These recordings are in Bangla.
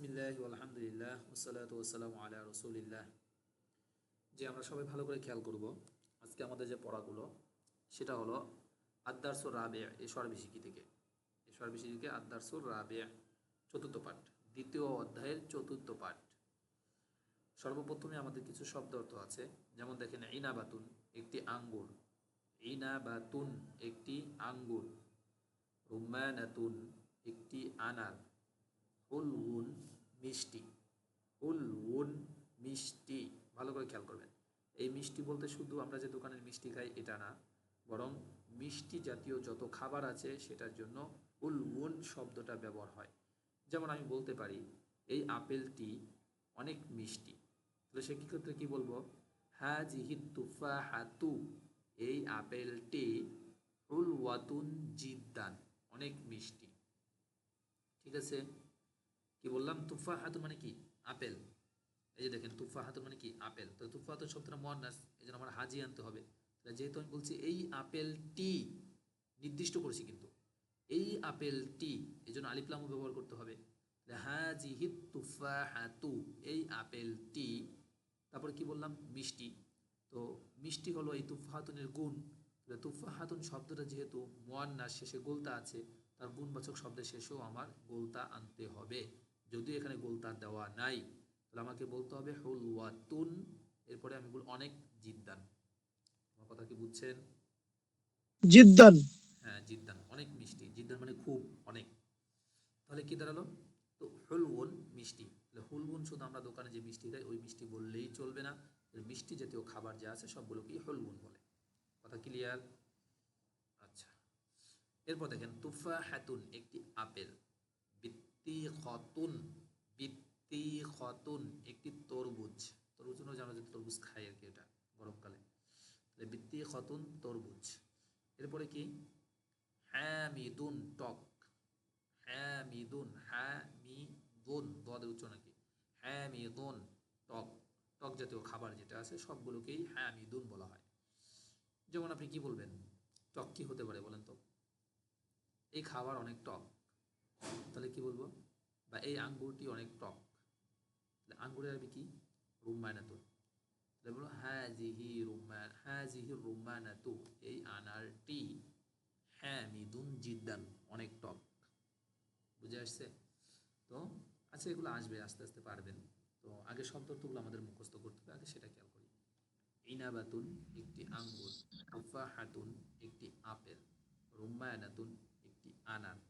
বিসমিল্লাহ আলহামদুলিল্লাহ ওসালাত ওসালাম আলা রসুলিল্লাহ। যে আমরা সবাই ভালো করে খেয়াল করব আজকে আমাদের যে পড়াগুলো, সেটা হলো আদারসুর রাবে এই সর্বিশিকি থেকে। এই সর্বিশিকি থেকে আদারসুর রাবে চতুর্থ পাঠ, দ্বিতীয় অধ্যায়ের চতুর্থ পাঠ। সর্বপ্রথমে আমাদের কিছু শব্দ অর্থ আছে, যেমন দেখেন, ইনাবাতুন, একটি আঙ্গুর। ইনাবাতুন, একটি আঙ্গুর। রুম্মানাতুন, একটি আনার উলউন মিষ্টি। উলউন মিষ্টি। ভালো করে খেয়াল করবেন। এই মিষ্টি বলতে শুধু আমরা যে দোকানের মিষ্টি খাই, এটা না। বরং মিষ্টি জাতীয় যত খাবার আছে, সেটার জন্য উলউন শব্দটা ব্যবহার হয়। যেমন আমি বলতে পারি, এই আপেলটি অনেক মিষ্টি। তাহলে সে ক্ষেত্রে কি বলব? হ্যাঁ জিহিদ তুফা হাতু এই আপেলটি উলওয়াতুন জিদ্দান। অনেক মিষ্টি। ঠিক আছে? কি বললাম? তুফা হাতুন মানে কি? আপেল। এই যে দেখেন তুফা হাতুন মানে কি? আপেল। তো তুফা হাতুন শব্দটা মহানাস এই জন্য আমার হাজি আনতে হবে। যেহেতু আমি বলছি এই আপেলটি নির্দিষ্ট করেছি কিন্তু। এই আপেলটি, এই জন্য আলিপ্লামও ব্যবহার করতে হবে। হাজিহিত তুফা হাতু এই আপেলটি, তারপরে কি বললাম? মিষ্টি। তো মিষ্টি হলো এই তুফা হাতুনের গুণ। তুফা হাতুন শব্দটা যেহেতু মোয়ান্নাস, শেষে গোলতা আছে, তার গুণবাচক শব্দের শেষেও আমার গোলতা আনতে হবে। যদিও এখানে গোলতা দেওয়া নাই তাহলে আমাকে বলতে হবে হুলওয়াতুন। এরপরে আমি বল অনেক জিদ্দান। আমার কথা কি বুঝছেন? জিদ্দান। হ্যাঁ জিদ্দান। অনেক মিষ্টি। জিদ্দান মানে খুব অনেক। তাহলে কি দাঁড়াল? তো হুলউন মিষ্টি। তাহলে হুলউন শুধু আমরা দোকানে যে মিষ্টি খাই ওই মিষ্টি বললেই চলবে না। মিষ্টি জাতীয় খাবার যা আছে সবগুলোকেই হুলউন বলে। কথা ক্লিয়ার আচ্ছা। এরপর দেখেন তুফা হাতুন একটি আপেল। বৃত্তি খতুন বৃত্তি খতুন একটি তরমুজ। তরমুজ হলো জানো যে তরমুজ খাই আর কি এটা গরমকালে। তাহলে বৃত্তি খতুন তরমুজ। এরপরে কি? হ্যামিদুন টক। হ্যামিদুন হ্যামিদুন দদের উচ্চারণ কি? হ্যামিদুন টক। টক জাতীয় খাবার যেটা আছে সবগুলোকেই হ্যামিদুন বলা হয়। যেমন আপনি কি বলবেন? টক কি হতে পারে বলেন তো? এই খাবার অনেক টক। তাহলে কি বলব? বা এই আঙ্গুরটি অনেক টক। তাহলে আঙ্গুরের আরবি কি? রুম্মানাতুন তাহলে বলো হ্যাঁ জিহি রুম্মান হ্যাঁ জিহি রুম্মানাতু এই আনারটি হ্যাঁ মিদুন জিদ্দান, অনেক টক। বুঝে আসছে? তো আচ্ছা এগুলো আসবে, আস্তে আস্তে পারবেন। তো আগে শব্দ অর্থগুলো আমাদের মুখস্থ করতে হবে, আগে সেটা খেয়াল করি। ইনাবাতুন, একটি আঙ্গুর। হাতুন একটি আপেল। রুম্মায়ানাতুন একটি আনার।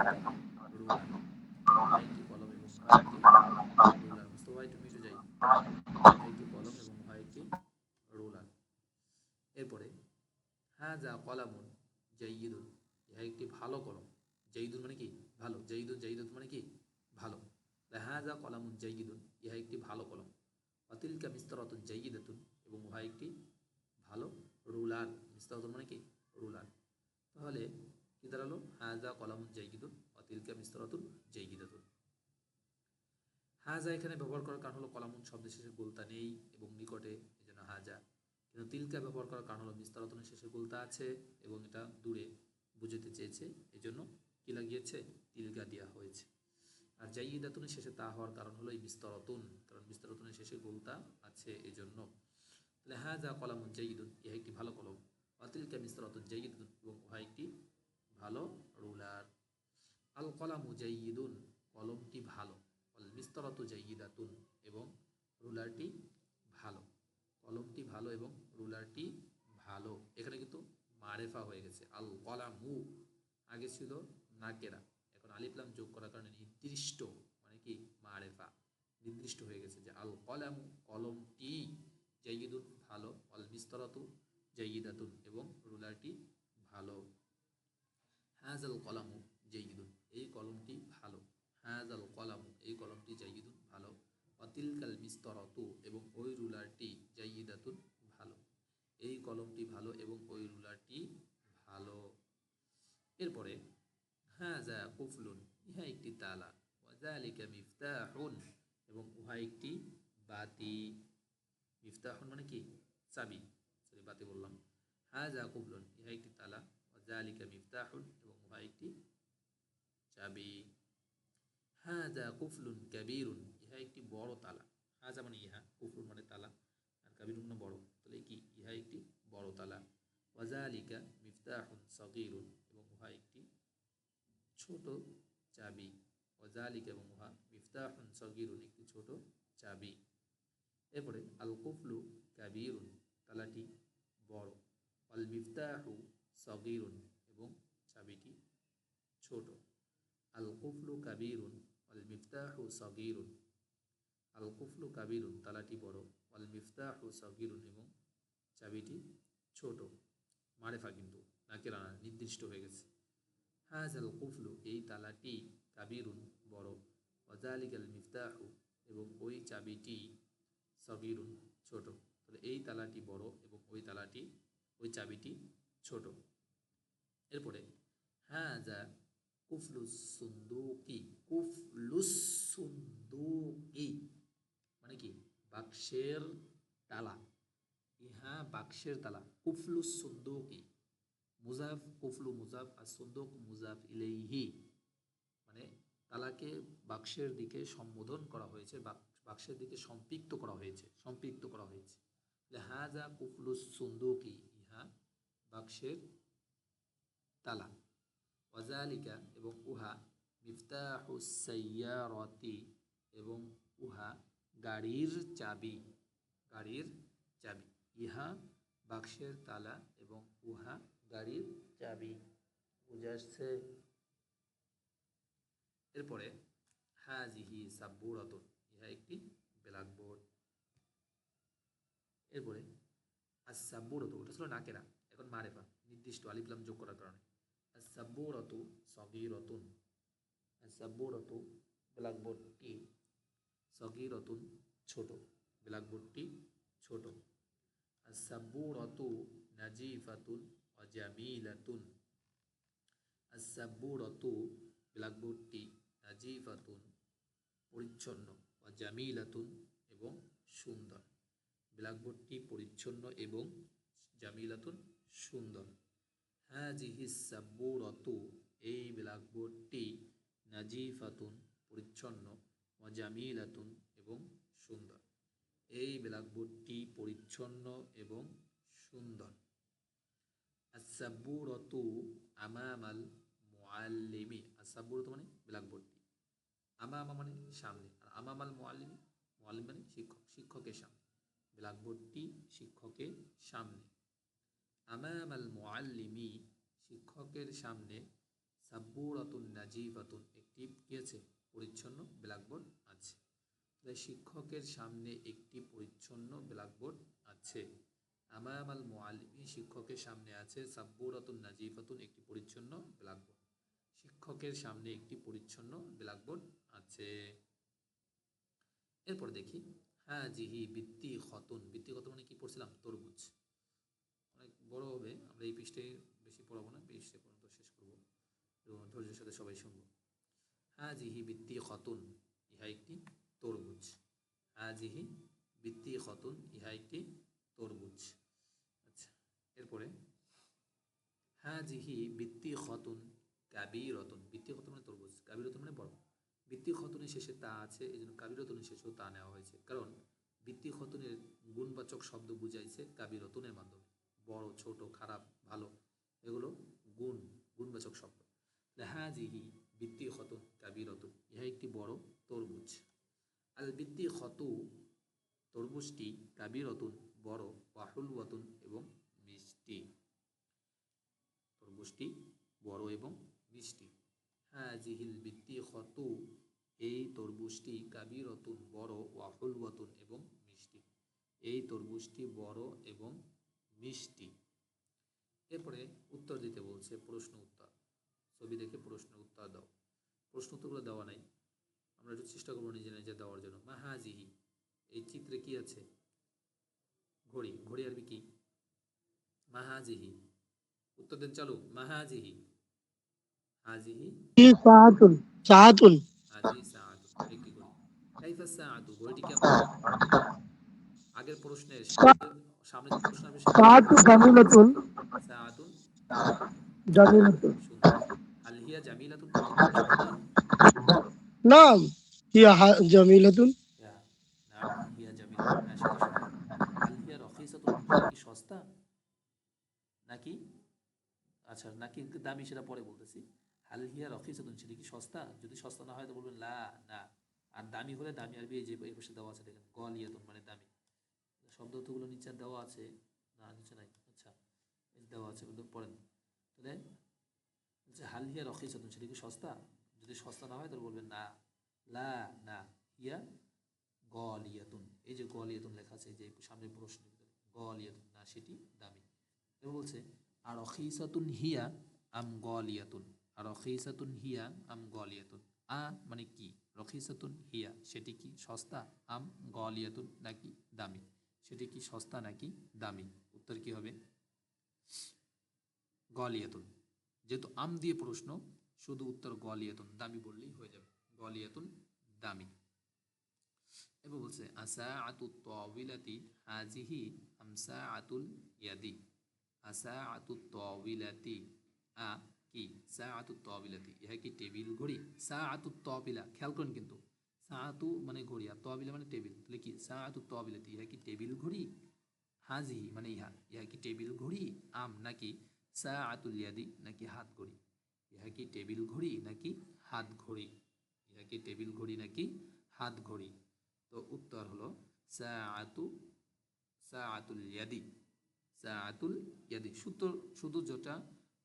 কলম এরপরে হ্যাঁ যা কলামুন জাইয়িদুন ইহা একটি ভালো কলম জাইদুন মানে কি ভালো জাইদুন জাইদুন মানে কি ভালো হ্যাঁ যা কলামুন জাইয়িদুন ইহা একটি ভালো কলম অতিলকা মিস্তরাতুন জাইয়িদাতুন এবং উহা একটি ভালো রুলার মিস্তরাতুন মানে কি রুলার তাহলে কি দাঁড়াল হাজা কলামুন জাইয়িদুন অতিলকা মিস্তরাতুন জাইয়িদাতুন হাজা এখানে ব্যবহার করার কারণ হলো কলামুন শব্দের শেষে গোলতা নেই এবং নিকটে, এই জন্য হাজা। কিন্তু তিলকা ব্যবহার করার কারণ হলো মিস্তরাতুনের শেষে গোলতা আছে এবং এটা দূরে বুঝতে চেয়েছে এই জন্য কি লাগিয়েছে? তিলকা দেওয়া হয়েছে। আর জাইদাতুনের শেষে তা হওয়ার কারণ হলো এই বিস্তরতুন কারণ বিস্তরতুনের শেষে গোলতা আছে এই জন্য তাহলে হ্যাঁ যা কলামুন জাইদুন ইহা একটি ভালো কলম। অতিলকা মিস্তরতুন জাইদুন এবং উহা একটি ভালো, রুলার। আল কলামু জাইদুন কলমটি ভালো। মিস্তরতু জাইদাতুন এবং রুলারটি ভালো। কলমটি ভালো এবং রুলারটি ভালো। এখানে কিন্তু মারেফা হয়ে গেছে। আল কলামু আগে ছিল নাকেরা। এখন আলিফলাম যোগ করার কারণে নির্দিষ্ট মানে কি, মারেফা নির্দিষ্ট হয়ে গেছে যে আল কলাম কলমটি জাইদুন ভালো অল মিস্তরাতু জাইদাতুন এবং রুলারটি ভালো। হ্যাজাল কলামু জাইদুন এই কলমটি ভালো। হ্যাজাল কলামু, এই কলমটি জাইদুন ভালো। অতিলকাল মিস্তরতু, এবং ওই রুলারটি জাইদাতুন ভালো। এই কলমটি ভালো এবং ওই রুলারটি ভালো। এরপরে হ্যাঁ যা কুফলুন, ইহা একটি তালা ওয়াজালিকা মিফতাহুন, এবং উহা একটি বাতি। মিফতাহুন মানে কি? চাবি। সরি, বাতি বললাম। হ্যাঁ যা কুফলুন, ইহা একটি তালা ওয়াজালিকা মিফতাহুন একটি চাবি। হাজা কুফলুন কাবীরুন, ইহা একটি বড় তালা। হাজা মানে ইহা কুফলুন মানে তালা। আর কাবিরুন মানে বড়। তাহলে কি? ইহা একটি বড় তালা। ওয়াজালিকা মিফতাহুন সগীরুন, এবং উহা একটি ছোট চাবি। ওয়াজালিকা এবং উহা মিফতাহুন সগীরুন, একটি ছোট চাবি। এরপরে, আল কুফলু কাবিরুন, তালাটি বড়। আল মিফতাহু সগীরুন ছোট। আল কুফলু কাবিরুন আল মিফতাহু সগীরুন। আল কুফলু কাবিরুন, তালাটি বড়। আল মিফতাহু সগীরুন এবং চাবিটি ছোট। মারেফা কিন্তু নাকেরা না, নির্দিষ্ট হয়ে গেছে। হাজ আল কুফলু, এই তালাটি কাবিরুন বড়। ওয়াজালিক আল মিফতাহু, এবং ওই চাবিটি সগিরুন ছোট। তাহলে এই তালাটি বড় এবং ওই তালাটি, ওই চাবিটি ছোট। এরপরে হাজা কুফলুস সুন্দুকি কুফলুস সুন্দুকি। মানে কি? বাক্সের তালা। ইহা বাক্সের তালা। কুফলুস সুন্দুকি। মুজাফ কুফলু মুজাফ, আর সুন্দুক মুজাফ ইলেইহি। মানে তালাকে বাক্সের দিকে সম্বোধন করা হয়েছে বাক- বাক্সের দিকে সম্পৃক্ত করা হয়েছে, সম্পৃক্ত করা হয়েছে। হাজা কুফলুস সুন্দুকি। ইহা বাক্সের তালা। ওয়াজালিকা এবং উহা মিফতাহু সাইয়ারতি এবং উহা গাড়ির চাবি গাড়ির চাবি। ইহা বাক্সের তালা এবং উহা গাড়ির চাবি। বুঝাচ্ছে? এরপরে, হাজিহি সাব্বুরাতুন, ইহা একটি ব্ল্যাকবোর্ড। এরপরে আর আসাব্বুরাতু ওটা ছিল নাকেরা, এখন মারেফা, নির্দিষ্ট আলিফলাম যোগ করার কারণে। আসাব্বুরাতু সগীরাতুন আসাব্বুরাতু ব্ল্যাকবোর্ডটি সগীরাতুন ছোট। ব্ল্যাকবোর্ডটি ছোট। আসাব্বুরাতু নাজিফাতুন ওয়া জামিলাতুন আসাব্বুরাতু ব্ল্যাকবোর্ডটি নাজিফাতুন পরিচ্ছন্ন ও জামিলাতুন এবং সুন্দর। ব্ল্যাকবোর্ডটি পরিচ্ছন্ন এবং জামিলাতুন সুন্দর। হাজিহি সাব্বুরাতু এই ব্ল্যাকবোর্ডটি নাজিফাতুন পরিচ্ছন্ন ও জামিলাতুন এবং সুন্দর। এই ব্ল্যাকবোর্ডটি পরিচ্ছন্ন এবং সুন্দর। আসাব্বুরতু আমামাল মুআল্লিমি। আসাব্বুরতু মানে ব্ল্যাকবোর্ডটি আমামা মানে সামনে। আর আমামাল মুআল্লিমি, মুআল্লিম মানে শিক্ষক শিক্ষকের সামনে। ব্ল্যাকবোর্ডটি শিক্ষকের সামনে। আমামাল মুআল্লিমি শিক্ষকের সামনে সাব্বুরাতুন নাজিফাতুন একটি কি আছে পরিচ্ছন্ন ব্ল্যাকবোর্ড আছে। তাহলে শিক্ষকের সামনে একটি পরিচ্ছন্ন ব্ল্যাকবোর্ড আছে। আমামাল মুআল্লিমি শিক্ষকের সামনে আছে সাব্বুরাতুন নাজিফাতুন একটি পরিচ্ছন্ন ব্ল্যাকবোর্ড। শিক্ষকের সামনে একটি পরিচ্ছন্ন ব্ল্যাকবোর্ড আছে। এরপর দেখি হ্যাঁ জিহি বৃত্তি খতন বৃত্তি খতন মানে কি পড়ছিলাম? তরমুজ। বড় হবে, আমরা এই পৃষ্ঠে বেশি পড়াবো না, পৃষ্ঠে পর্যন্ত শেষ করব। ধৈর্যের সাথে সবাই শুনব। হ্যাঁ জিহি বৃত্তি খতন, ইহা একটি তরমুজ। হ্যাঁ জিহি বৃত্তি খতন, ইহা একটি তরমুজ। আচ্ছা এরপরে হ্যাঁ জিহি বৃত্তি খতন কাবি রতন বৃত্তি খতন মানে তরমুজ কাবি রতন মানে বড়। বৃত্তি খতনের শেষে তা আছে এই জন্য কাবি রতনের শেষেও তা নেওয়া হয়েছে। কারণ, বৃত্তি খতনের গুণবাচক শব্দ বুঝাইছে কাবি রতনের মাধ্যমে। বড়, ছোট, খারাপ, ভালো, এগুলো গুণ, গুণবাচক শব্দ। লেহাজিহি বৃত্তি খতন কাবি রতন ইহা একটি বড় তরমুজ। আল বৃত্তি খতু তরমুজটি কাবি রতন বড় ওয়াহুল ওয়াতুন এবং মিষ্টি। তরমুজটি বড় এবং মিষ্টি। হ্যাঁ জিহিল বৃত্তি ক্ষত এই তরমুজটি কাবি রতুন বড় ওয়াহুল ওয়াতুন এবং মিষ্টি। এই তরমুজটি বড় এবং মিষ্টি। এরপরে উত্তর দিতে বলছে প্রশ্ন উত্তর। ছবি দেখে প্রশ্ন উত্তর দাও। প্রশ্ন উত্তরগুলো দেওয়া নাই। আমরা একটু চেষ্টা করব নিজে নিজে দেওয়ার জন্য। মাহাজিহি এই চিত্রে কি আছে? ঘড়ি। ঘড়ি আরবি কি? মাহাজিহি। উত্তর দেন চালু। মাহাজিহি। হাজিহি? সাআতুন সাআতুন হাজিহি সাআতু একটি ঘড়ি কাইফা সাআতু ঘড়িটি কেমন? আগের প্রশ্নের সামনে যে প্রশ্ন আসবে সাআতু জামিলাতুন সাআতুন জামিলাতুন আল হিয়া জামিলাতুন নাম হিয়া জামিলাতুন নাম হিয়া জামিলাতুন হ্যাঁ, সেটা সঠিক। আল হিয়া রখিসাতুন কি সস্তা? নাকি? আচ্ছা নাকি দামি সেটা পরে বলতেছি। হাল হিয়া রখিসাতুন সেটা কি সস্তা? যদি সস্তা না হয় তো বলবেন লা না। আর দামি হলে দামি আরবি এই যে এই পাশে দেওয়া আছে দেখেন গলিয়াতুন মানে দামি। শব্দ অর্থগুলো নিচে দেওয়া আছে। না, নিচে নাই। আচ্ছা দেওয়া আছে ওগুলো পড়েন। তাহলে বলছে, হাল হিয়া রখিসাতুন সেটা কি সস্তা? যদি সস্তা না হয়, তাহলে বলবেন, না। লা, না। হিয়া গলিয়াতুন। এই যে গলিয়াতুন লেখা আছে যে সামনে প্রশ্ন গলিয়াতুন, না, সেটি দামি। এবার বলছে, আর রখিসাতুন হিয়া আম গলিয়াতুন? আর রখিসাতুন হিয়া আম গলিয়াতুন। আ মানে কি? রখিসাতুন হিয়া। সেটি কি সস্তা? আম গলিয়াতুন নাকি দামি? সেটি কি সস্তা নাকি দামি? উত্তর কি হবে? গলিয়াতুন। যেহেতু আম দিয়ে প্রশ্ন, শুধু উত্তর গলিয়াতুন, দামি বললেই হয়ে যাবে। গলিয়াতুন, দামি। এবার বলছে আসা আতু তবিলাতি হাজিহি আমসা আতুল ইয়াদি। আসা আতু তবিলাতি আ কি? সা আতু তবিলাতি ইহা কি টেবিল ঘড়ি? সা আতু তবিলা খেয়াল করুন কিন্তু। সা আতু মানে ঘড়ি আর মানে টেবিল। তাহলে কি? সা আতু তবিলাতি ইহা কি টেবিল ঘড়ি? হাজি মানে ইহা। ইহা কি টেবিল ঘড়ি? আম নাকি সা আতুল ইয়াদি নাকি হাত ঘড়ি? ইহা কি টেবিল ঘড়ি নাকি হাত ঘড়ি? ইহা কি টেবিল ঘড়ি নাকি হাত ঘড়ি? তো উত্তর হলো সাআতু, সাআতুল ইয়াদি। সাআতুল ইয়াদি। শুধু শুধু যেটা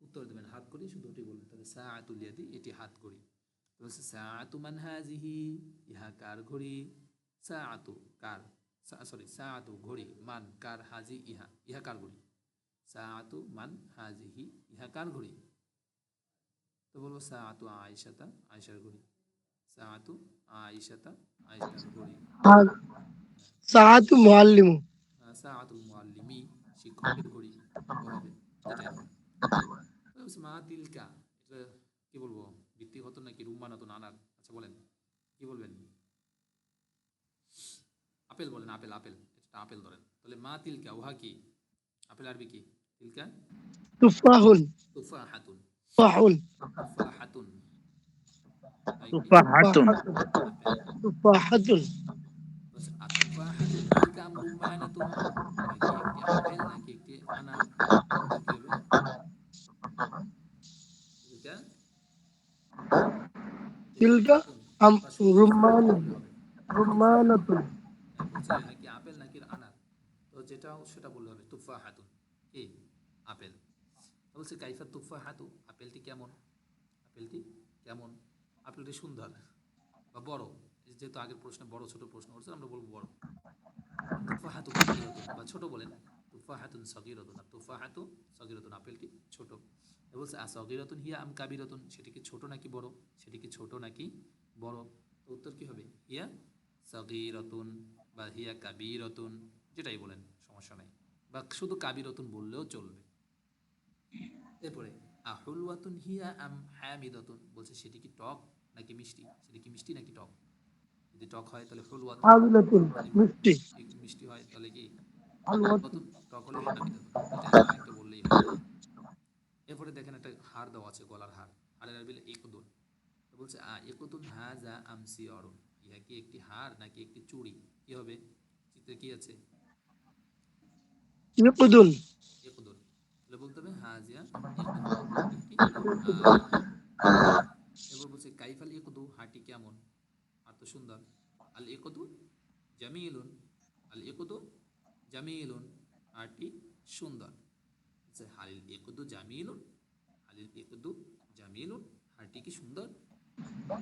উত্তর দেবেন হাত ঘড়ি, শুধু ওটি বলবেন। তাহলে সাআতুল ইয়াদি, এটি হাত ঘড়ি। তো হচ্ছে সাআতু মান হাজিহি ইহা কার ঘড়ি? সাআতু কার? সরি সাআতু ঘড়ি। মান কার হাজি ইহা ইহা কার ঘড়ি? সাআতু মান হাজিহি ইহা কার ঘড়ি? তো বলব সাআতু আয়েশাতা আয়েশার ঘড়ি। সাআতু আয়েশাতা আয়েশার ঘড়ি। আর সাআতু মুআল্লিমু। আহ, সাআতুল মুআল্লিমি শিক্ষকের ঘড়ি। হবে। তাহলে মা তিলকা এটা কি বলব? ভিত্তিগত নাকি? রুম্মানত নানার? আচ্ছা বলেন। কি বলবেন? আপেল বলেন আপেল আপেল। এটা আপেল ধরেন। তাহলে মা তিলকা উহা কি? আপেল আরবি কি? তিলকা? তুফাহুন তুফাহাতুন। তুফাহুন তুফাহাতুন? তুফাহাতুন। তুফাহাতুন। am rummanatun নাকি আপেল নাকি একটি আনার কোনটা কি হবে tilka তিলকা আম আনার? তো যেটা সেটা বললে হবে তুফাহাতুন। কি? আপেল। বলছে, কাইফা তুফাহাতু, আপেলটি কেমন? আপেলটি কেমন? আপেলটি সুন্দর বা বড়? যেহেতু আগের প্রশ্নে বড়, ছোট প্রশ্ন করছে আমরা বলব বড়। তুফাহাতু সগীরাতুন বা ছোট বলেন তুফাহাতুন সগীরাতুন, আর তুফাহাতু সগীরাতুন, আপেলটি ছোট। বলছে আ সগীরাতুন হিয়া আম কাবিরাতুন? সেটি কি ছোট নাকি বড়? সেটি কি ছোট নাকি বড়? তো উত্তর কি হবে? হিয়া সগীরাতুন বা হিয়া কাবিরাতুন যেটাই বলেন সমস্যা নাই। বা শুধু কাবিরাতুন বললেও চলবে। এরপরে আহুলওয়াতুন হিয়া আম হামিদাতুন? বলছে সেটি কি টক নাকি মিষ্টি? সেটি কি মিষ্টি নাকি টক? যদি টক হয় তাহলে হুলওয়াতুন মিষ্টি। মিষ্টি হয় তাহলে কি? টক হলে বললেই হবে। এরপরে দেখেন একটা হার দেওয়া আছে গলার হার। হারের আরবি একদুন বলছে আ একদুন হাজা আমসি অরুন ইহা কি একটি হার নাকি একটি চুড়ি? কি হবে? চিত্রে কি আছে? ইকুদুন একদুন তাহলে বলতে হবে একদুন একটি হার। এবার বলছে কাইফাল একদু হাটি কেমন? আর তো সুন্দর। আল একদু জামিলুন। আল একদু জামিলুন। হাটি সুন্দর। হালিল একদু জামিলুন হালিল একদু জামিলুন হাটি কি সুন্দর?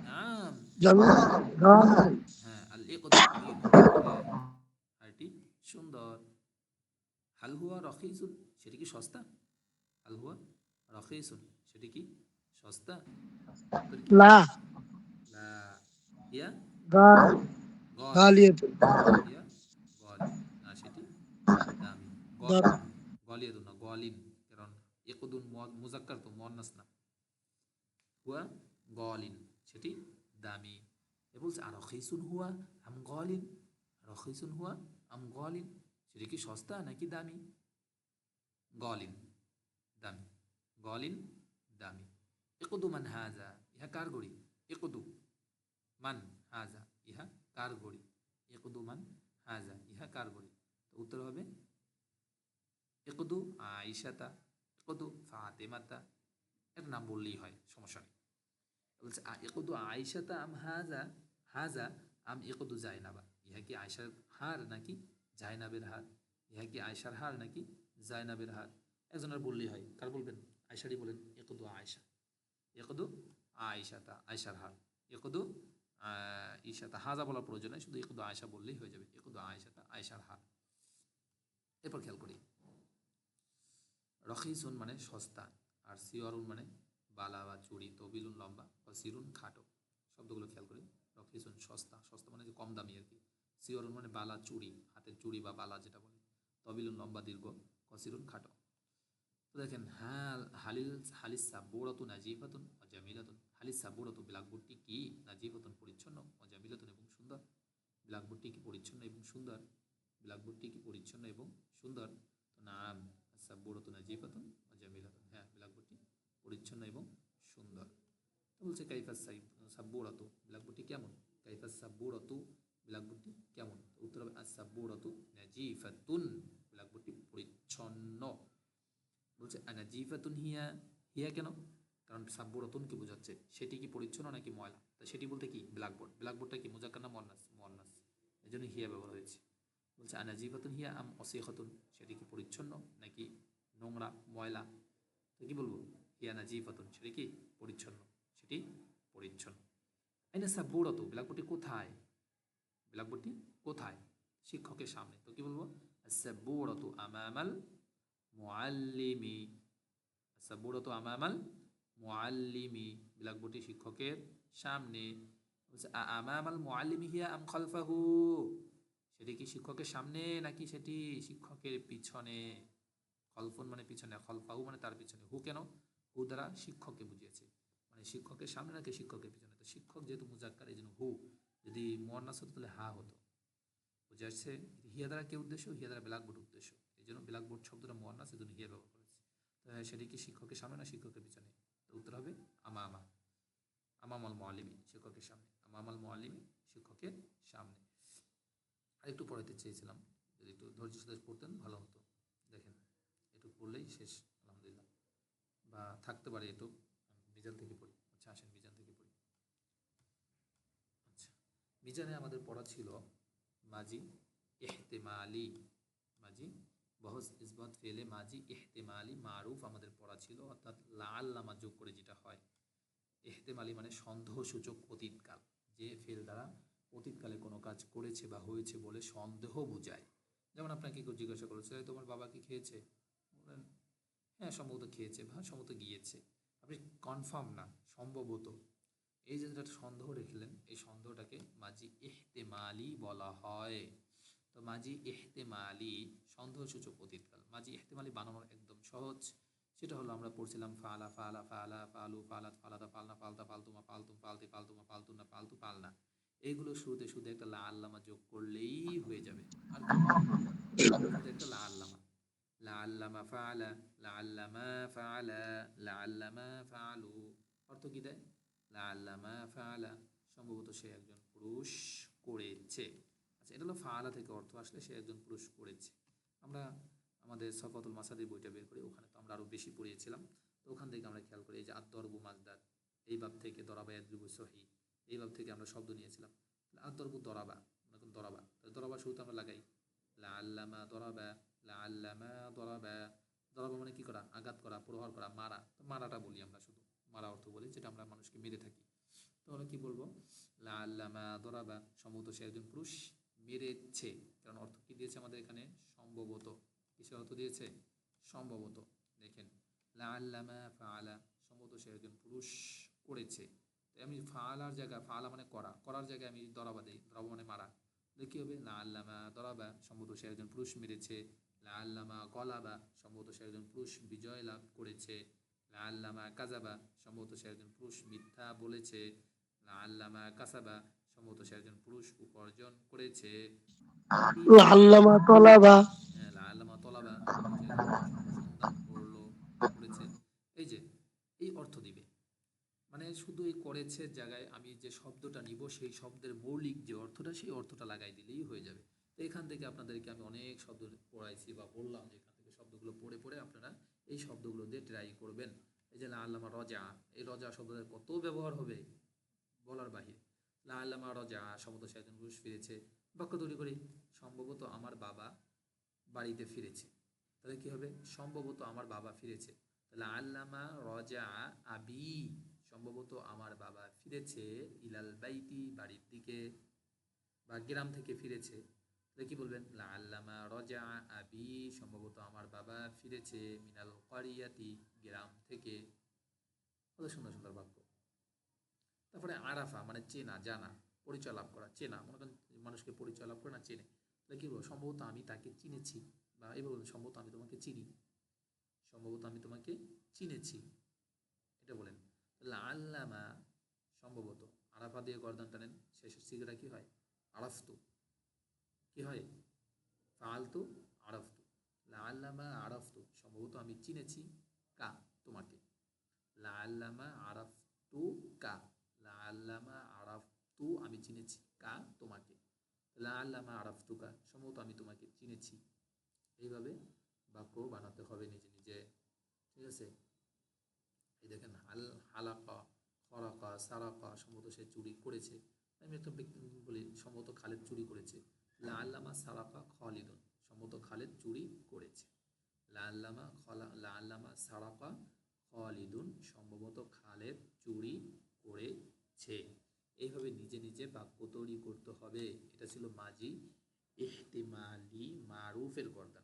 নাম। হ্যাঁ আল একদু জামিলুন হ্যাঁ, সুন্দর। হাল হুয়া রখিসুন সেটি কি সস্তা? হাল হুয়া রখিসুন সেটি কি সস্তা? লা। লা। ইয়া গালিয়াতুন ইয়া না সেটি দামি। গল দামি। গলিয়াদুন না গলিন কারণ ইকুদুন মুজাক্কার তো মুয়ান্নাস না। হুয়া গলিন, সেটি দামি। এ বলছে, আর রখিসুন হুয়া, আম গলিন? রখিসুন হুয়া, আম গলিন? সেটি কি সস্তা নাকি দামি? গলিন দামি। গলিন, দামি। একদু মান হাজা, ইহা কার গড়ি? একদু মান হাজা, ইহা কার গড়ি? একদু মান হাজা, ইহা কার গড়ি? তো উত্তর হবে একদু আইসাতা একদু ফাতেমাতা, এর নাম বললেই হয়, সমস্যা নেই। বলছে একদু আইসাতা আম হাজা? হাজা, আম একদু জায়নাবা ইহা কি আয়সার হার নাকি? জায়নাবের হার। ইহা কি আয়সার হার নাকি? জায়নাবের হার। একজনের বললেই হয়, কার বলবেন? আয়সারই বলেন একদু আয়সা একদু আয়সাতা আয়সার হার। একদু ইশাতা হাজা বলার প্রয়োজন নেই, শুধু একদু আয়সা বললেই হয়ে যাবে। একদু আয়সাতা আয়সার হার। এরপর খেয়াল করি রখিসুন মানে সস্তা, আর সিওরুন মানে বালা বা চুড়ি, তবিলুন লম্বা বা সিরুন খাটো। শব্দগুলো খেয়াল করি, রখিসুন সস্তা সস্তা মানে যে কম দামি আর কি। সিওরুন মানে বালা চুড়ি, হাতের চুড়ি বা বালা যেটা বলে, তবিলুন লম্বা, দীর্ঘ কসিরুন খাটো। তো দেখেন, হাল, হালিল, হালিস সাব্বুরাতু নাজিফাতুন ও জামিলাতুন হালিস সাব্বুরাতু ব্ল্যাকবোর্ডটি কি? নাজিফাতুন, পরিচ্ছন্ন ও জামিলাতুন এবং সুন্দর। ব্ল্যাকবোর্ডটি কি পরিচ্ছন্ন এবং সুন্দর? ব্ল্যাকবোর্ডটি কি পরিচ্ছন্ন এবং সুন্দর? তো নাম সাব্বুরাতু নাজিফাতুন ও জামিলাতুন হ্যাঁ ব্ল্যাকবোর্ডটি পরিচ্ছন্ন এবং সুন্দর তো বলছে, কাইফাস সাইব, সাব্বুরাতু ব্ল্যাকবোর্ডটি কেমন? কাইফাস সাব্বুরাতু ব্ল্যাকবোর্ডটি কেমন? উত্তর হবে আসাব্বুরাতু নাজিফাতুন ব্ল্যাকবোর্ডটি পরিচ্ছন্ন। বলছে আনাজিফাতুন হিয়া হিয়া কেন? কারণ সাব্বুরাতুনকে বোঝাচ্ছে? সেটি কি পরিচ্ছন্ন নাকি ময়লা? তা সেটি বলতে কি? ব্ল্যাকবোর্ড ব্ল্যাকবোর্ডটা কি মোজাক্কার না মন্নাস মন্নাস এই জন্য হিয়া ব্যবহার হয়েছে। বলছে আনাজিফাতুন হিয়া আম অসিখাতুন সেটি কি পরিচ্ছন্ন নাকি নোংরা ময়লা? তো কি বলব? হিয়া নাজিফাতুন, সেটি কি পরিচ্ছন্ন? সেটি পরিচ্ছন্ন। আইনা সাব্বুরাতু ব্ল্যাকবোর্ডটি কোথায়? ব্ল্যাকবোর্ডটি কোথায়? শিক্ষকের সামনে। তো কি বলব? সাব্বুরাতু আমামাল মুআল্লিমি। সাব্বুরাতু আমামাল মুআল্লিমি। ব্ল্যাকবোর্ডটি শিক্ষকের সামনে। আমামাল মুআল্লিমি হিয়া আম খালফাহু? সেটি কি শিক্ষকের সামনে নাকি সেটি শিক্ষকের পিছনে? খলফন মানে পিছনে, খলফাহু মানে তার পিছনে। হু কেন? হু দ্বারা শিক্ষককে বুঝিয়েছে। মানে শিক্ষকের সামনে নাকি শিক্ষকের পিছনে? তো শিক্ষক যেহেতু মুজাক্কার এই জন্য হু যদি মোয়ান্নাস হতো তাহলে হা হতো। বুঝে আসছে? হিয়া দ্বারা কে উদ্দেশ্য? হিয়া দ্বারা ব্ল্যাকবোর্ড উদ্দেশ্য। এই জন্য ব্ল্যাকবোর্ড শব্দটা মোয়ান্নাস এই জন্য হিয়া ব্যবহার করেছে। তো হ্যাঁ, সেটি কি শিক্ষকের সামনে না শিক্ষকের পিছনে? তো উত্তর হবে আমা আমা আমামাল মোয়ালিমি শিক্ষকের সামনে। আমামাল মোয়ালিমি শিক্ষকের সামনে। আর একটু পড়াতে চেয়েছিলাম। যদি একটু ধৈর্য সাথে পড়তেন ভালো হতো। দেখেন একটু পড়লেই শেষ আলহামদুলিল্লাহ। বা থাকতে পারে একটু মিজান থেকে পড়ি। আচ্ছা আসেন, মিজান থেকে পড়ি। আচ্ছা মিজানে আমাদের পড়া ছিল মাজি এহতেমালি মাজি বহস ইসবাত ফেলে মাজি এহতেমালি মারুফ আমাদের পড়া ছিল, অর্থাৎ লাল নামা যোগ করে যেটা হয়। এহতেমালি মানে সন্দেহসূচক অতীতকাল, যে ফেল দ্বারা অতীতকালে কোনো কাজ করেছে বা হয়েছে বলে সন্দেহ বোঝায়। যেমন আপনাকে কেউ জিজ্ঞাসা করেছে "এই তোমার বাবা কি খেয়েছে? বলেন হ্যাঁ সম্ভবত খেয়েছে বা সম্ভবত গিয়েছে। আপনি কনফার্ম না সম্ভবত এই যে যেটা সন্দেহ রেখলেন এই সন্দেহটাকে মাজি এহতেমালি বলা হয় তো মাজি এহতেমালি সন্দেহসূচক অতীতকাল মাজি এহতেমালি বানানোর একদম সহজ সেটা হলো আমরা পড়ছিলাম ফালা ফালা ফালা ফালু ফালাত ফালাতা ফালনা ফালতা ফালতুমা ফালতুম ফালতি ফালতুমা ফালতুনা ফালতু পালনা এইগুলো শুরুতে শুধু একটা লা আল্লামা যোগ করলেই হয়ে যাবে আর একটা লা আল্লামা লা আল্লামা ফাআলা লা আল্লামা ফাআলা লা আল্লামা ফাআলু। অর্থ কি দেয়? লা আল্লামা ফাআলা। সম্ভবত সে একজন পুরুষ করেছে। আচ্ছা এটা হলো ফাআলা থেকে অর্থ আসলে সে একজন পুরুষ করেছে। আমরা আমাদের সফাতুল মাসাদির বইটা বের করি, ওখানে তো আমরা আরও বেশি পড়িয়েছিলাম। তো ওখান থেকে আমরা খেয়াল করি, এই যে আত্মরবু মাজদার, এই বাব থেকে দরাবা ইয়াদ্রিবু সহি, এই বাব থেকে আমরা শব্দ নিয়েছিলাম। আত্মরবু দরাবা, মনে করুন দরাবা। দরাবা শুরুতে আমরা লাগাই লা আল্লামা দরাবা। লা আল্লামা দরাবা। দরাবা মানে কি করা? আঘাত করা, প্রহার করা, মারা। তো মারাটা বলি আমরা শুধু। মারা অর্থ বলি যেটা আমরা মানুষকে মেরে থাকি। তো আমরা কি বলব? লা আল্লামা দরাবা। সম্ভবত সে একজন পুরুষ মেরেছে। কারণ অর্থ কি দিয়েছে আমাদের এখানে? সম্ভবত। কিসের অর্থ দিয়েছে? সম্ভবত। দেখেন লা আল্লামা ফাআলা। সম্ভবত সে একজন পুরুষ করেছে। আমি ফাআলার জায়গা, ফাআলা মানে করা। করার জায়গায় আমি দরাবা দিই। দরাবা মানে মারা। কী হবে? লা আল্লামা দরাবা। সম্ভবত সে একজন পুরুষ মেরেছে। লা আল্লামা গলাবা সম্ভবত সে একজন পুরুষ বিজয় লাভ করেছে। লা আল্লামা কাজাবা সম্ভবত সে একজন পুরুষ মিথ্যা বলেছে। লা আল্লামা কাসাবা সম্ভবত সে একজন পুরুষ উপার্জন করেছে। আল্লামা তলাবা হ্যাঁ, লা আল্লামা তলাবা সে করল করেছে। এই যে এই অর্থ দিবে। মানে শুধু এই করেছে জায়গায় আমি যে শব্দটা নিব সেই শব্দের মৌলিক যে অর্থটা সেই অর্থটা লাগাই দিলেই হয়ে যাবে। তো এখান থেকে আপনাদেরকে আমি অনেক শব্দ পড়াইছি বা বললাম যে এখান থেকে শব্দগুলো পড়ে পড়ে আপনারা এই শব্দগুলো দিয়ে ট্রাই করবেন। এই যে লা আল্লামা রজা, এই রজা শব্দের কত ব্যবহার হবে বলার বাহিরে। লা আল্লামা রজা সম্ভবত সে একজন পুরুষ ফিরেছে। বাক্য তৈরি করি, সম্ভবত আমার বাবা বাড়িতে ফিরেছে। তাহলে কি হবে? সম্ভবত আমার বাবা ফিরেছে। তাহলে আল্লামা রজা আবি, সম্ভবত আমার বাবা ফিরেছে ইলাল বাইতি বাড়ির দিকে বা গ্রাম থেকে ফিরেছে। কি বলবেন? লা আল্লামা রজা আবি, সম্ভবত আমার বাবা ফিরেছে মিনাল কারিয়াতি গ্রাম থেকে। কত সুন্দর সুন্দর বাক্য। তারপরে আরাফা মানে চেনা, জানা পরিচয় লাভ করা, চেনা, মনে করেন মানুষকে পরিচয় লাভ করে না, চেনে। তাহলে কি বলব? সম্ভবত আমি তাকে চিনেছি, বা এই বলুন, সম্ভবত আমি তোমাকে চিনি। সম্ভবত আমি তোমাকে চিনেছি। এটা বলেন। তাহলে আল্লামা সম্ভবত আরাফা দিয়ে গর্দান টানেন শেষের সিগারা কি হয়? আরাফতু। কি হয়? ফালতু আরাফতু লা আল্লামা আরাফতু সম্ভবত আমি চিনেছি কা তোমাকে। লা আল্লামা আরাফতু কা। লা আল্লামা আরাফতু আমি চিনেছি কা তোমাকে। লা আল্লামা আরাফতুকা সম্ভবত আমি তোমাকে চিনেছি। এইভাবে বাক্য বানাতে হবে নিজে নিজে। ঠিক আছে? এই দেখেন, হাল, হালাকা, খরাকা, সারাকা, সম্ভবত সে চুরি করেছে। আমি একটা ব্যক্তি বলি, সম্ভবত খালেদ চুরি করেছে। লা আল্লামা সারাকা খালিদুন, সম্ভবত খালেদ চুরি করেছে। লা আল্লামা খলা, লা আল্লামা সারাকা খালিদুন, সম্ভবত খালেদ চুরি করেছে। এইভাবে নিজে নিজে বাক্য তৈরি করতে হবে। এটা ছিল মাজি ইহতিমালি মারুফের গর্দান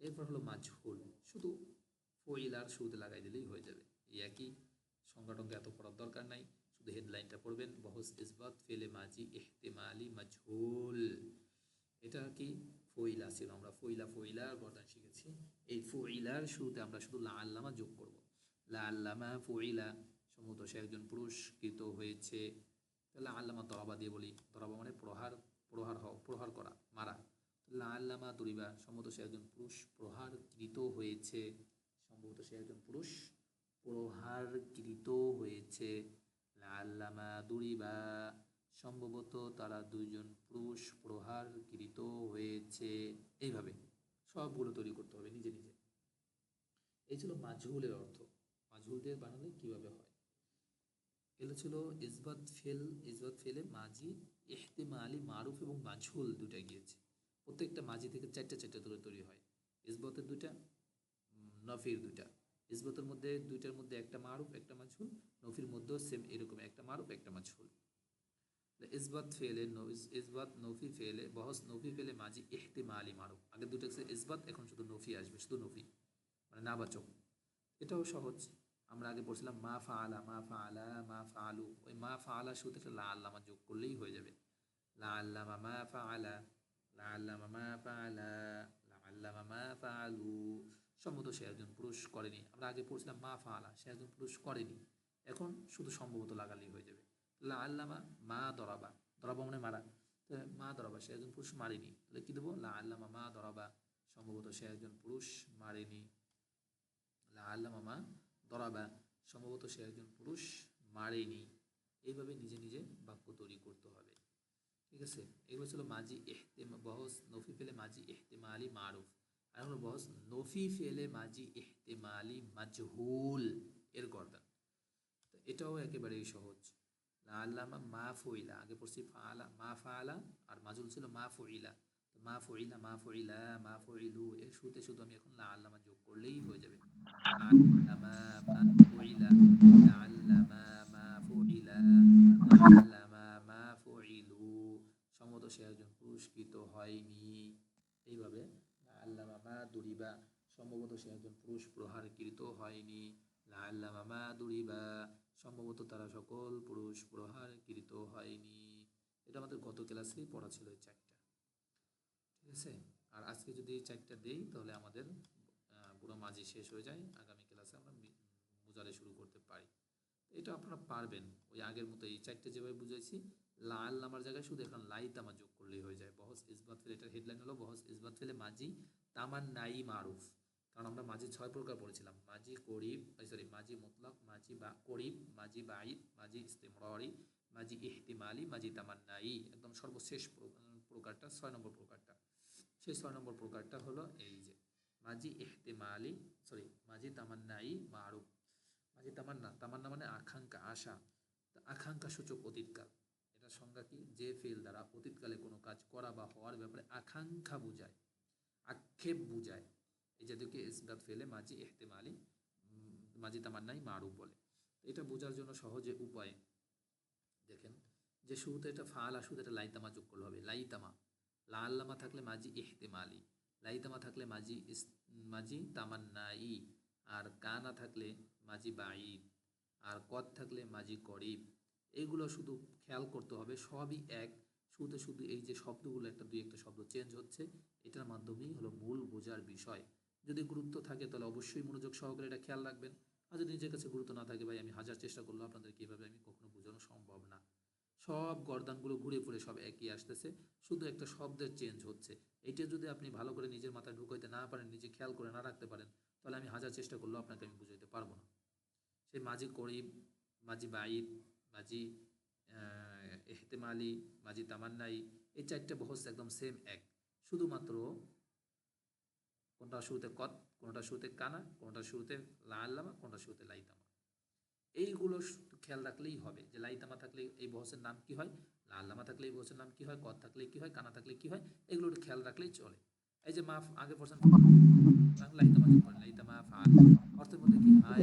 এরপর হলো মাজহুল। শুধু ফইল আর শুরুতে লাগাই দিলেই হয়ে যাবে। এই একই সংগঠনকে এত পড়ার দরকার নাই। শুধু হেডলাইনটা পড়বেন, বহস ইসবাত, ফেলে মাজি ইহতেমালি মাজহুল। এটা কি? ফইলা ছিল, আমরা ফইলা ফইলার গর্দান শিখেছি। এই ফইলার শুরুতে আমরা শুধু লা আল্লামা যোগ করব। লা আল্লামা ফইলা, সম্ভবত সে একজন পুরস্কৃত হয়েছে। তাহলে আল্লামা তরাবা দিয়ে বলি, তরাবা মানে প্রহার প্রহার হও, প্রহার করা, মারা। লা আল্লামা দুরিবা সম্ভবত সে একজন পুরুষ প্রহারকৃত হয়েছে। সম্ভবত সে একজন পুরুষ প্রহারকৃত হয়েছে। লা আল্লামা দুরিবা, সম্ভবত তারা দুইজন পুরুষ প্রহারকৃত হয়েছে। এইভাবে সবগুলো তৈরি করতে হবে নিজে নিজে। এই ছিল মাজহুলের অর্থ। মাজহুল দিয়ে বানালে কীভাবে হয়? এগুলো ছিল ইসবাত ফেল, ইসবাত ফেলে মাঝি মাজি, ইহতেমালি, মারুফ এবং মাঝহুল দুটা গিয়েছে। প্রত্যেকটা মাঝি থেকে চারটা চারটা করে তৈরি হয়। ইসবতের দুইটা, নফির দুইটা। ইসবতের মধ্যে, দুইটার মধ্যে একটা মারুফ, একটা মাঝহুল নফির মধ্যেও সেম এরকম, একটা মারুফ, একটা মাঝহুল ইসবাত ফেলে ইসবাত নফি ফেলে বহস নফি ফেলে মাঝি ইহতেমালি মারুফ আগে দুটো ছিল ইসবাত এখন শুধু নফি আসবে, শুধু নফি মানে নাবাচক এটাও সহজ। আমরা আগে পড়ছিলাম মা ফাআলা মা ফাআলা মা ফাআলু ওই মা ফাআলা শুধু একটা লা আল্লামা যোগ করলেই হয়ে যাবে। লা আল্লামা মা ফাআলা লা আল্লামা মা ফাআলা লা আল্লামা মা ফাআলু সম্ভবত সে একজন পুরুষ করেনি। আমরা আগে পড়ছিলাম মা ফাআলা সে একজন পুরুষ করেনি। এখন শুধু সম্ভবত লাগালেই হয়ে যাবে। লা আল্লামা মা দরাবা। দরাবা মানে মারা। তো মা দরাবা, সে একজন পুরুষ মারেনি। তাহলে কি দেবো? লা আল্লামা মা দরাবা। সম্ভবত সে একজন পুরুষ মারেনি। লা আল্লামা মা দরাবা। সম্ভবত সে একজন পুরুষ মারেনি। এইভাবে নিজে নিজে বাক্য তৈরি করতে হবে। ঠিক আছে? এগুলো ছিল মাজি এহতেমা, বহস নফি ফেলে মাজি এহতেমালি মারুফ। আর হলো বহস নফি ফেলে মাজি এহতেমালি মাজহুল। এর গর্দান। এটাও একেবারেই সহজ। লা আল্লামা মা ফইলা আগে পড়ছি ফালা মা ফালা আর মাজুল ছিল মা ফইলা তো মা ফইলা মা ফইলা মা ফইলু এর শুতে শুধু আমি এখন লা আল্লামা যোগ করলেই হয়ে যাবে আল্লামা মা সে একজন পুরস্কৃত হয়নি এইভাবে আল্লামা মা দুরিবা সম্ভবত সে একজন পুরুষ প্রহারকৃত হয়নি লা আল্লামা মা দুরিবা সম্ভবত তারা সকল পুরুষ প্রহারকৃত হয়নি। এটা আমাদের গত ক্লাসেই পড়া ছিল এই চারটা। ঠিক আছে? আর আজকে যদি এই চারটা দেই, তাহলে আমাদের পুরো মাঝি শেষ হয়ে যায়। আগামী ক্লাসে আমরা বোঝালে শুরু করতে পারি। এটা আপনারা পারবেন। ওই আগের মতো এই চারটে যেভাবে বুঝাইছি, লাল আল্লামার জায়গায় শুধু এখন লাই তামা যোগ করলেই হয়ে যায়। বহস ইসবাত ফেলে, এটার হেডলাইন হলো বহস ইসবাত ফেলে মাজি তামান নাই মারুফ। কারণ আমরা মাঝি ছয় প্রকার পড়েছিলাম। মাঝি করিব সরি মাঝি মুতলাক, মাঝি বা করিব, মাঝি বাইদ মাঝি ইস্তেমরি মাঝি ইহতিমালি, মাঝি তামান্নাই। একদম সর্বশেষ প্র- প্রকারটা, ছয় নম্বর প্রকারটা। সেই ছয় নম্বর প্রকারটা হলো এই যে, মাঝি ইহতিমালি সরি মাঝি তামান্নাই মারুফ মাঝি তামান্না তামান্না মানে আকাঙ্ক্ষা, আশা। আকাঙ্ক্ষা সূচক অতীতকাল। এটার সংজ্ঞা কি? যে ফেল দ্বারা অতীতকালে কোনো কাজ করা বা হওয়ার ব্যাপারে আকাঙ্ক্ষা বোঝায়, আক্ষেপ বুঝায়। এই জাতীয়কে ইসবাত ফেলে মাঝি এহতেমালি মাঝি তামান্নাই মারুফ বলে। এটা বোঝার জন্য সহজে উপায় দেখেন। যে শুরুতে এটা ফালা শুরুতে এটা লাইতামা যোগ করলে হবে। লাইতামা লা আল্লামা থাকলে মাঝি ইহতেমালি, লাইতামা থাকলে মাঝি ইস মাঝি তামান্নাই, আর কানা থাকলে মাঝি বাঈদ, আর কদ থাকলে মাঝি করিব। এইগুলো শুধু খেয়াল করতে হবে, সবই এক। শুধু শুধু এই যে শব্দগুলো, একটা দুই একটা শব্দ চেঞ্জ হচ্ছে, এটার মাধ্যমেই হলো মূল বোঝার বিষয়। যদি গুরুত্ব থাকে, তাহলে অবশ্যই মনোযোগ সহকারে এটা খেয়াল রাখবেন। আর যদি নিজের কাছে গুরুত্ব না থাকে, ভাই, আমি হাজার চেষ্টা করলেও আপনাদের কীভাবে আমি কখনো বোঝানো সম্ভব না। সব গর্দানগুলো ঘুরে ফিরে সব একই আসতেছে, শুধু একটা শব্দের চেঞ্জ হচ্ছে। এইটা যদি আপনি ভালো করে নিজের মাথায় ঢুকাইতে না পারেন, নিজে খেয়াল করে না রাখতে পারেন, তাহলে আমি হাজার চেষ্টা করলেও আপনাকে আমি বুঝাইতে পারব না। সেই মাঝি করিব মাঝি বাইদ মাঝি এহতেমালি মাঝি তামান্নাই, এই চারটে বহস একদম সেম এক। শুধুমাত্র কোনটা শুরুতে কত কোনটা শুরুতে কানা কোনটা শুরুতে লা আল্লামা কোনটা শুরুতে লাইতামা। এইগুলো খেয়াল রাখলেই হবে যে লাইতামা থাকলে এই বহসের নাম কি হয়? লা আল্লামা থাকলে এই বহসের নাম কি হয়? কত থাকলে কি হয়? কানা থাকলে কি হয়? এগুলো একটু খেয়াল রাখলেই চলে। এই যে মাফ আগে পড়ছেন লাইতামা যোগ করেন লাইতামা ফাল অর্থের মধ্যে কি হায়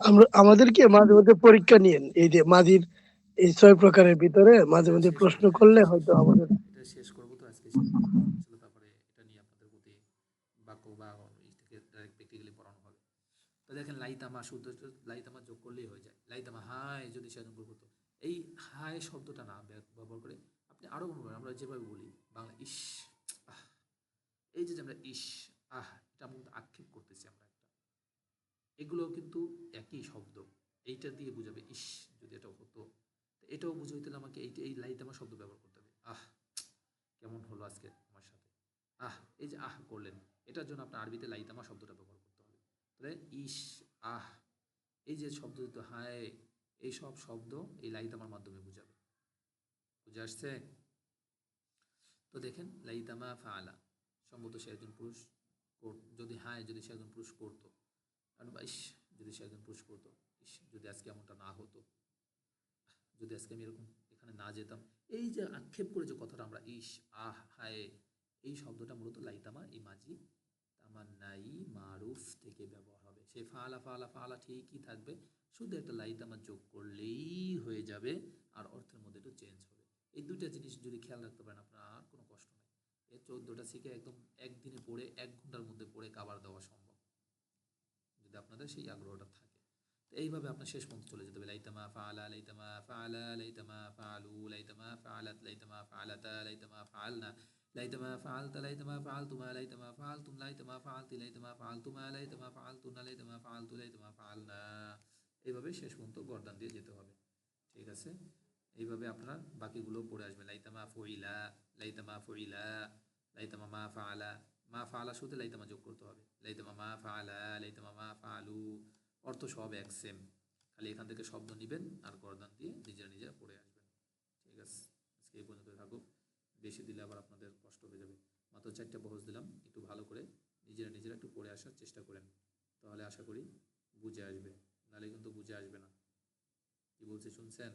আমরা আমাদেরকে মাঝে মধ্যে পরীক্ষা নিয়েন এই যে মাঝির এই ছয় প্রকারের ভিতরে মাঝে মধ্যে প্রশ্ন করলে হয়তো আমাদের এটা শেষ করব তো আজকে শেষ করব। আসলে তারপরে এটা নিয়ে আপনাদের প্রতি বাক্য বা এই থেকে ডাইরেক্ট প্র্যাকটিক্যালি পড়ানো হবে তো দেখেন লাইতামা শুদ্ধ লাইতামা যোগ করলেই হয়ে যায়। লাইতামা, হায়, যদি সে একজন করতো। এই হায় শব্দটা না ব্যবহার করে আপনি আরও করেন। আমরা যেভাবে বলি, বাংলা ইস আহ, এই যে আমরা ইস আহ, এটা আক্ষেপ করতেছি আমরা একটা। এগুলো কিন্তু একই শব্দ। এইটা দিয়ে বুঝাবে ইস যদি এটা হতো। এটাও বুঝে হইতে আমাকে এই এই লাইতামা শব্দ ব্যবহার করতে হবে। আহ, কেমন হলো আজকে আমার সাথে? আহ, এই যে আহ করলেন, এটার জন্য আপনার আরবিতে লাইতামা শব্দটা ব্যবহার করতে হবে। তাহলে ইস আহ, এই যে শব্দ দিত, হায়, এই সব শব্দ এই লাইতামার মাধ্যমে বুঝাবে। বুঝে আসছে? তো দেখেন লাইতামা ফাআলা। সম্ভবত সে একজন পুরুষ যদি হায়, যদি সে একজন পুরুষ করতো। কারণ ইস, যদি সে একজন পুরুষ করতো, ইস, যদি আজকে এমনটা না হতো, যদি আজকে আমি এরকম এখানে না যেতাম। এই যে আক্ষেপ করে যে কথাটা আমরা, ইস, আহ, হায়, এই শব্দটা মূলত লাইতামা এই মাঝি তামান্নাই মারুফ থেকে ব্যবহার সে ফালা ফালা ফালা ঠিকই থাকবে। শুধু একটা লাইতামা যোগ করলেই হয়ে যাবে আর অর্থের মধ্যে একটু চেঞ্জ হবে। এই দুইটা জিনিস যদি খেয়াল রাখতে পারেন, আপনার কোনো কষ্ট নেই। এই চোদ্দোটা শিখে একদম একদিনে পড়ে, এক ঘণ্টার মধ্যে পড়ে কাবার দেওয়া সম্ভব। যদি আপনাদের সেই আগ্রহটা থাকে। তো এইভাবে আপনার শেষ পর্যন্ত চলে যেতে হবে। লাইতামা ফাআলা লাইতামা ফাআলা লাইতামা ফাআলু লাইতামা ফাআলাত লাইতামা ফাআলাতা লাইতামা ফাআলনা লাইতামা ফাআলতা লাইতামা ফাআলতুমা লাইতামা ফাআলতুম লাইতামা ফাআলতি লাইতামা ফাআলতুমা লাইতামা ফাআলতুনা লাইতামা ফাআলতু লাইতামা ফাআলনা এইভাবে শেষ পর্যন্ত গর্দান দিয়ে যেতে হবে। ঠিক আছে? এইভাবে আপনার বাকিগুলো পড়ে আসবে। লাইতামা ফুইলা লাইতামা ফুইলা, লাইতামা মা ফাআলা মা ফাআলা শুধু লাইতামা যোগ করতে হবে। লাইতামা মা ফাআলা লাইতামা মা ফালু। অর্থ সব এক সেম খালি এখান থেকে শব্দ নেবেন আর গর্দান দিয়ে নিজেরা নিজেরা পড়ে আসবেন। ঠিক আছে? আজকে এই পর্যন্ত থাকুক। বেশি দিলে আবার আপনাদের কষ্ট হয়ে যাবে। মাত্র চারটা বহজ দিলাম, একটু ভালো করে নিজেরা নিজেরা একটু পড়ে আসার চেষ্টা করেন। তাহলে আশা করি বুঝে আসবে। নাহলে কিন্তু বুঝে আসবে না। কি বলছে শুনছেন?